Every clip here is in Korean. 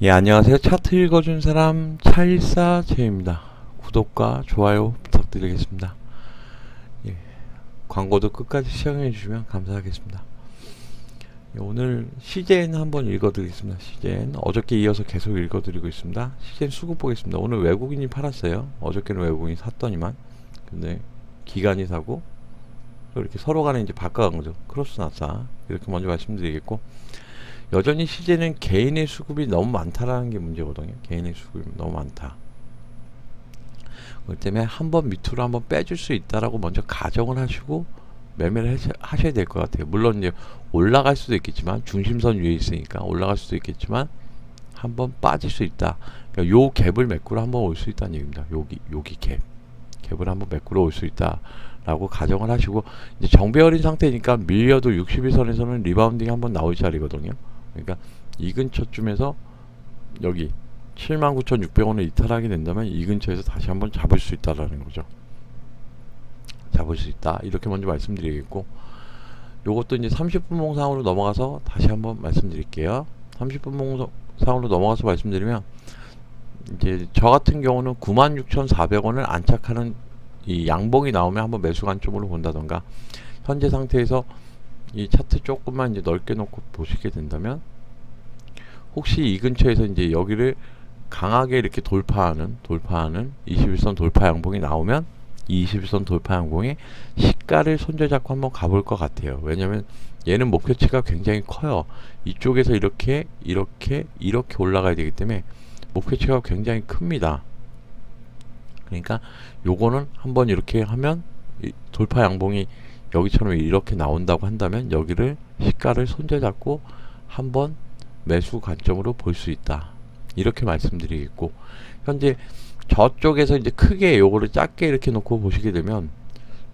예, 안녕하세요. 차트 읽어준 사람 차일사 제입니다. 구독과 좋아요 부탁드리겠습니다. 예, 광고도 끝까지 시청해 주시면 감사하겠습니다. 예, 오늘 CJN 한번 읽어드리겠습니다. CJN 어저께 이어서 계속 읽어드리고 있습니다. CJN 수급 보겠습니다. 오늘 외국인이 팔았어요. 어저께는 외국인이 샀더니만 근데 기관이 사고 또 이렇게 서로 간에 이제 바꿔간 거죠. 크로스 나사 이렇게 먼저 말씀드리겠고 여전히 시제는 개인의 수급이 너무 많다라는 게 문제거든요. 개인의 수급이 너무 많다. 그렇기 때문에 한 번 밑으로 한번 빼줄 수 있다라고 먼저 가정을 하시고 매매를 하셔- 하셔야 될 것 같아요. 물론 이제 올라갈 수도 있겠지만 중심선 위에 있으니까 올라갈 수도 있겠지만 한번 빠질 수 있다. 그러니까 요 갭을 메꾸러 한번 올 수 있다는 얘기입니다. 여기 여기 갭 갭을 한번 메꾸러 올 수 있다라고 가정을 하시고 이제 정배열인 상태니까 밀려도 61선에서는 리바운딩 한번 나올 자리거든요. 그러니까 이 근처쯤에서 여기 79,600원을 이탈하게 된다면 이 근처에서 다시 한번 잡을 수 있다라는 거죠. 잡을 수 있다. 이렇게 먼저 말씀드리겠고 요것도 이제 30분 몽상으로 넘어가서 다시 한번 말씀드릴게요. 30분 몽상으로 넘어가서 말씀드리면 이제 저 같은 경우는 96,400원을 안착하는 이 양봉이 나오면 한번 매수 관점으로 본다던가 현재 상태에서 이 차트 조금만 이제 넓게 놓고 보시게 된다면 혹시 이 근처에서 이제 여기를 강하게 이렇게 돌파하는 돌파하는 21선 돌파 양봉이 나오면 이 21선 돌파 양봉의 시가를 손절잡고 한번 가볼 것 같아요. 왜냐면 얘는 목표치가 굉장히 커요. 이쪽에서 이렇게 이렇게 이렇게 올라가야 되기 때문에 목표치가 굉장히 큽니다. 그러니까 요거는 한번 이렇게 하면 이 돌파 양봉이 여기처럼 이렇게 나온다고 한다면 여기를 시가를 손절잡고 한번 매수 관점으로 볼 수 있다. 이렇게 말씀드리겠고 현재 저쪽에서 이제 크게 요거를 작게 이렇게 놓고 보시게 되면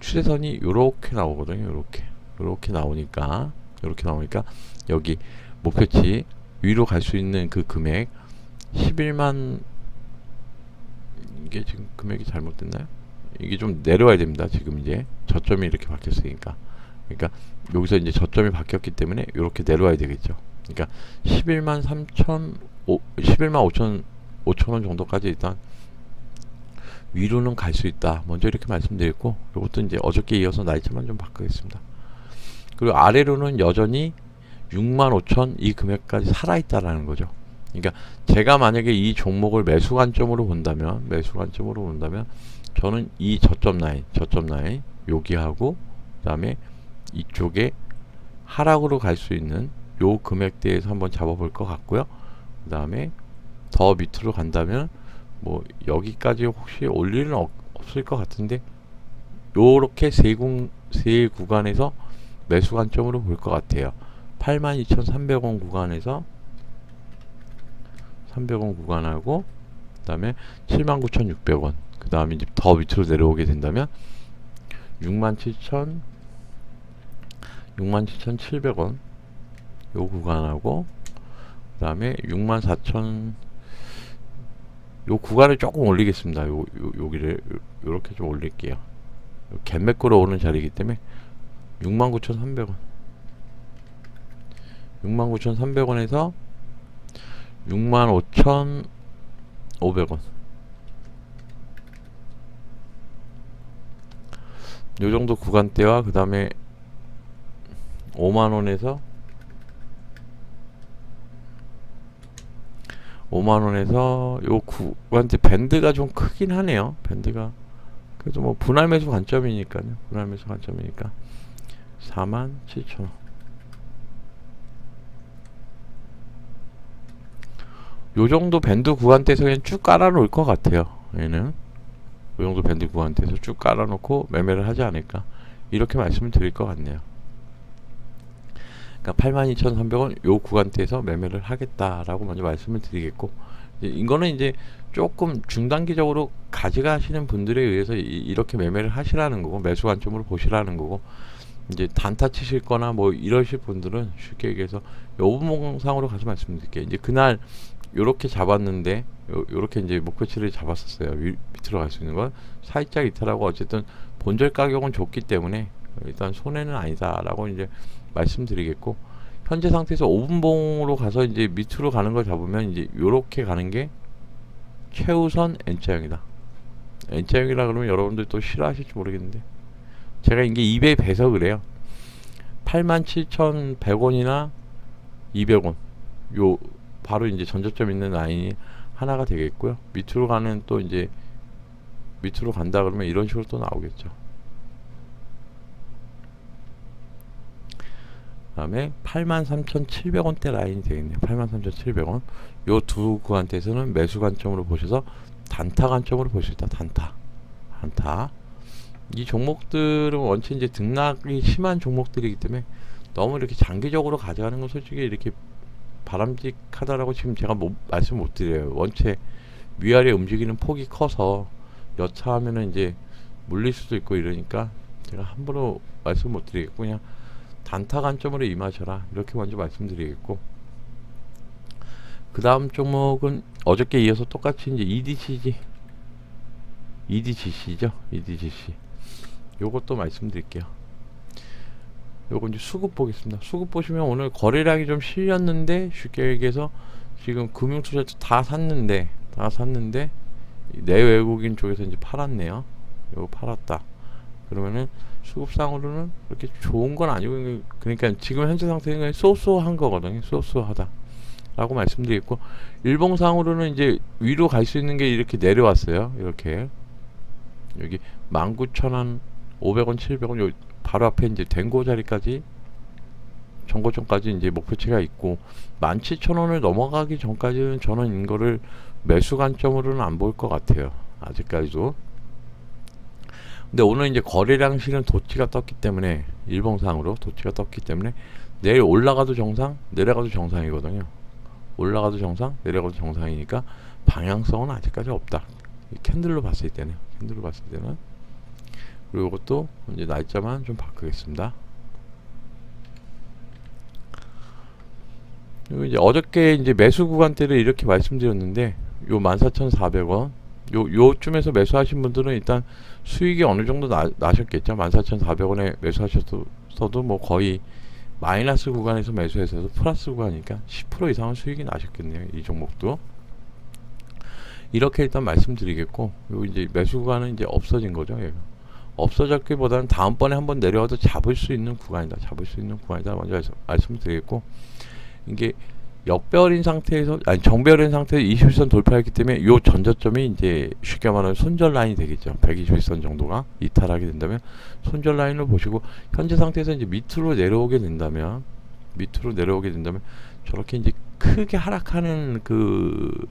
추세선이 요렇게 나오거든요. 요렇게. 요렇게 나오니까 요렇게 나오니까 여기 목표치 위로 갈 수 있는 그 금액 11만 이게 지금 금액이 잘못됐나요? 이게 좀 내려와야 됩니다. 지금 이제 저점이 이렇게 바뀌었으니까. 그러니까 여기서 이제 저점이 바뀌었기 때문에 이렇게 내려와야 되겠죠. 그러니까 11만 3천 11만 5천 5천 원 정도까지 일단 위로는 갈 수 있다. 먼저 이렇게 말씀드렸고 이것도 이제 어저께 이어서 날짜만 좀 바꾸겠습니다. 그리고 아래로는 여전히 6만 5천 이 금액까지 살아 있다라는 거죠. 그러니까 제가 만약에 이 종목을 매수 관점으로 본다면 매수 관점으로 본다면 저는 이 저점 라인 저점 라인 여기하고 그다음에 이쪽에 하락으로 갈 수 있는 요 금액대에서 한번 잡아볼 것 같고요. 그 다음에 더 밑으로 간다면 뭐 여기까지 혹시 올 일은 없, 없을 것 같은데 요렇게 세, 군, 세 구간에서 매수 관점으로 볼 것 같아요. 82,300원 구간에서 300원 구간하고 그 다음에 79,600원 그 다음에 이제 더 밑으로 내려오게 된다면 67,000 67,700원 요 구간하고 그 다음에 64,000 요 구간을 조금 올리겠습니다. 요, 요 여기를 요, 요렇게 좀 올릴게요. 갭맥으로 오는 자리이기 때문에 69,300원 69,300원에서 65,500원 요 정도 구간대와 그 다음에 5만원에서 5만원에서 요 구간대 밴드가 좀 크긴 하네요. 밴드가 그래도 뭐 분할 매수 관점이니까요. 분할 매수 관점이니까 4만 7천원. 요 정도 밴드 구간대에서 그냥 쭉 깔아 놓을 것 같아요 얘는 요 정도 밴드 구간대에서 쭉 깔아놓고 매매를 하지 않을까 이렇게 말씀을 드릴 것 같네요 그러니까 82,300원 요 구간대에서 매매를 하겠다라고 먼저 말씀을 드리겠고 이거는 이제 조금 중단기적으로 가져가시는 분들에 의해서 이, 렇게 매매를 하시라는 거고 매수 관점으로 보시라는 거고 이제 단타 치실 거나 뭐 이러실 분들은 쉽게 얘기해서 여부몽상으로 가서 말씀드릴게요. 이제 그날 요렇게 잡았는데 요, 요렇게 이제 목표치를 잡았었어요. 위, 밑으로 갈 수 있는 건 살짝 이탈하고 어쨌든 본절 가격은 좋기 때문에 일단 손해는 아니다라고 이제 말씀드리겠고 현재 상태에서 5분봉으로 가서 이제 밑으로 가는 걸 잡으면 이제 요렇게 가는 게 최우선 N자형이다. N자형이라 그러면 여러분들 또 싫어하실지 모르겠는데 제가 이게 2배 배서 그래요. 87,100원이나 200원 요 바로 이제 전저점 있는 라인이 하나가 되겠고요. 밑으로 가는 또 이제 밑으로 간다 그러면 이런 식으로 또 나오겠죠. 그 다음에 83,700원대 라인이 되겠네요. 83,700원. 요 두 구간대에서는 매수 관점으로 보셔서 단타 관점으로 있다. 단타. 단타. 이 종목들은 원체 이제 등락이 심한 종목들이기 때문에 너무 이렇게 장기적으로 가져가는 건 솔직히 이렇게 바람직하다라고 지금 제가 못, 말씀 못 드려요. 원체 위아래 움직이는 폭이 커서 여차하면은 이제 물릴 수도 있고 이러니까 제가 함부로 말씀 못 드리겠고 그냥 단타 관점으로 임하셔라. 이렇게 먼저 말씀드리겠고. 그 다음 종목은 어저께 이어서 똑같이 이제 EDCG EDGC죠? EDGC 요것도 말씀드릴게요 요거 이제 수급 보겠습니다 수급 보시면 오늘 거래량이 좀 실렸는데 쉽게 얘기해서 지금 금융투자도 다 샀는데 다 샀는데 내외국인 쪽에서 이제 팔았네요 요거 팔았다 그러면은 수급상으로는 그렇게 좋은 건 아니고 그러니까 지금 현재 상태는 쏘쏘한 거거든요. 쏘쏘하다. 라고 말씀드리겠고 일봉상으로는 이제 위로 갈 수 있는 게 이렇게 내려왔어요. 이렇게 여기 19,000원, 500원, 700원 요 바로 앞에 이제 된고 자리까지 정고점까지 이제 목표치가 있고 17,000원을 넘어가기 전까지는 저는 이거를 매수 관점으로는 안 볼 것 같아요. 아직까지도. 근데 오늘 이제 거래량 실은 도치가 떴기 때문에 일봉상으로 도치가 떴기 때문에 내일 올라가도 정상, 내려가도 정상이거든요. 올라가도 정상, 내려가도 정상이니까 방향성은 아직까지 없다. 이 캔들로 봤을 때는 캔들로 봤을 때는 그리고 이것도 이제 날짜만 좀 바꾸겠습니다. 그리고 이제 어저께 이제 매수 구간대를 이렇게 말씀드렸는데 요 14,400원 요 요쯤에서 매수하신 분들은 일단 수익이 어느 정도 나, 나셨겠죠. 14,400원에 매수하셨어도 뭐 거의 마이너스 구간에서 매수해서도 플러스 구간이니까 10% 이상은 수익이 나셨겠네요. 이 종목도. 이렇게 일단 말씀드리겠고, 요 이제 매수 구간은 이제 없어진 거죠. 얘가. 없어졌기보다는 다음번에 한번 내려와도 잡을 수 있는 구간이다. 잡을 수 있는 구간이다. 먼저 말씀 드리겠고, 이게 역별인 상태에서 아니 정별인 상태에서 21선 돌파했기 때문에 요 전저점이 이제 쉽게 말하면 손절 라인이 되겠죠. 121선 정도가 이탈하게 된다면 손절 라인을 보시고 현재 상태에서 이제 밑으로 내려오게 된다면 밑으로 내려오게 된다면 저렇게 이제 크게 하락하는 그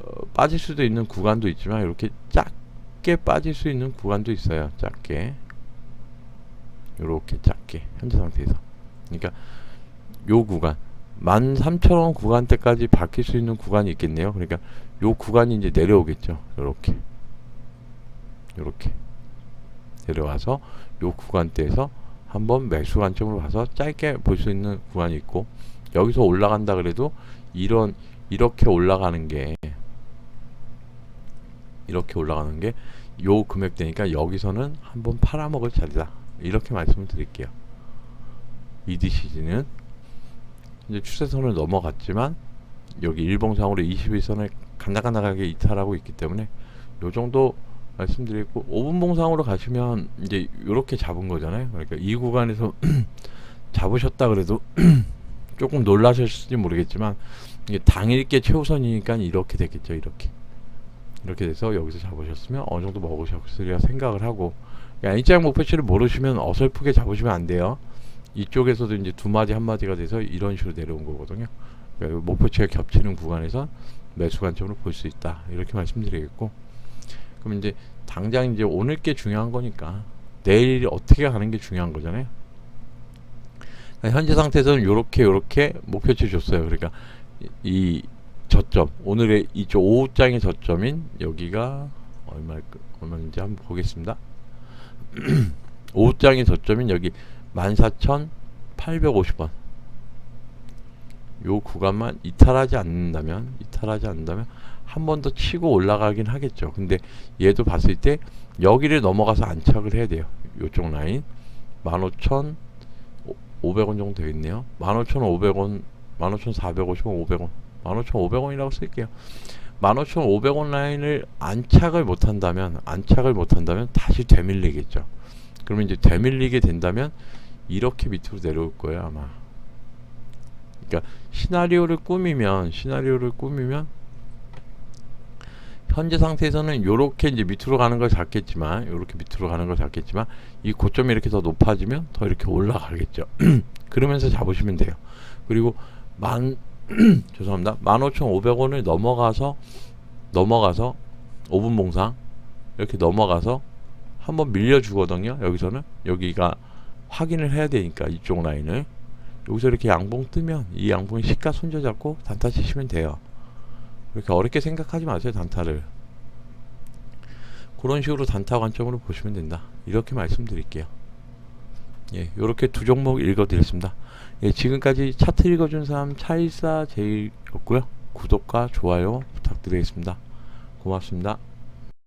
어, 빠질 수도 있는 구간도 있지만 이렇게 작게 빠질 수 있는 구간도 있어요. 작게 요렇게 작게 현재 상태에서 그러니까 요 구간 13,000원 구간대까지 바뀔 수 있는 구간이 있겠네요. 그러니까 요 구간이 이제 내려오겠죠. 요렇게. 요렇게. 내려와서 요 구간대에서 한번 매수 관점으로 봐서 짧게 볼 수 있는 구간이 있고 여기서 올라간다 그래도 이런 이렇게 올라가는 게 이렇게 올라가는 게 요 금액대니까 여기서는 한번 팔아먹을 자리다. 이렇게 말씀을 드릴게요. EDCG는 이제 추세선을 넘어갔지만 여기 일봉상으로 21선을 간당간당하게 이탈하고 있기 때문에 요 정도 말씀드리고 5분 봉상으로 가시면 이제 요렇게 잡은 거잖아요. 그러니까 이 구간에서 잡으셨다 그래도 조금 놀라셨을지 모르겠지만 이게 당일께 최우선이니까 이렇게 됐겠죠. 이렇게 이렇게 돼서 여기서 잡으셨으면 어느 정도 먹으셨으리라 생각을 하고 그러니까 N자형 목표치를 모르시면 어설프게 잡으시면 안 돼요. 이쪽에서도 이제 두 마디 한 마디가 돼서 이런 식으로 내려온 거거든요. 그러니까 목표치가 겹치는 구간에서 매수 관점으로 볼 수 있다. 이렇게 말씀드리겠고, 그럼 이제 당장 이제 오늘 게 중요한 거니까 내일이 어떻게 가는 게 중요한 거잖아요. 그러니까 현재 상태에서는 요렇게 요렇게 목표치 줬어요. 그러니까 이, 이 저점 오늘의 이쪽 오후장의 저점인 여기가 얼마 얼마인지 한번 보겠습니다. 오후장의 저점인 여기 14,850원. 요 구간만 이탈하지 않는다면, 이탈하지 않는다면 한 번 더 치고 올라가긴 하겠죠. 근데 얘도 봤을 때 여기를 넘어가서 안착을 해야 돼요. 요쪽 라인 15,000 15,500원 정도 되겠네요. 15,500원, 15,450원, 500원, 15,500원이라고 쓸게요. 15,500원 라인을 안착을 못한다면, 안착을 못한다면 다시 되밀리겠죠. 그러면 이제 되밀리게 된다면 이렇게 밑으로 내려올 거예요 아마. 그러니까 시나리오를 꾸미면, 시나리오를 꾸미면 현재 상태에서는 요렇게 이제 밑으로 가는 걸 잡겠지만 요렇게 밑으로 가는 걸 잡겠지만 이 고점이 이렇게 더 높아지면 더 이렇게 올라가겠죠 그러면서 잡으시면 돼요 그리고 만 죄송합니다. 15,500원을 넘어가서 넘어가서 5분 봉상 이렇게 넘어가서 한번 밀려 주거든요. 여기서는. 여기가 확인을 해야 되니까 이쪽 라인을. 여기서 이렇게 양봉 뜨면 이 양봉의 시가 손절 잡고 단타 치시면 돼요. 그렇게 어렵게 생각하지 마세요 단타를. 그런 식으로 단타 관점으로 보시면 된다. 이렇게 말씀드릴게요 예 요렇게 두 종목 읽어드렸습니다. 예 지금까지 차트 읽어준 사람 차일사 제일였고요. 구독과 좋아요 부탁드리겠습니다. 고맙습니다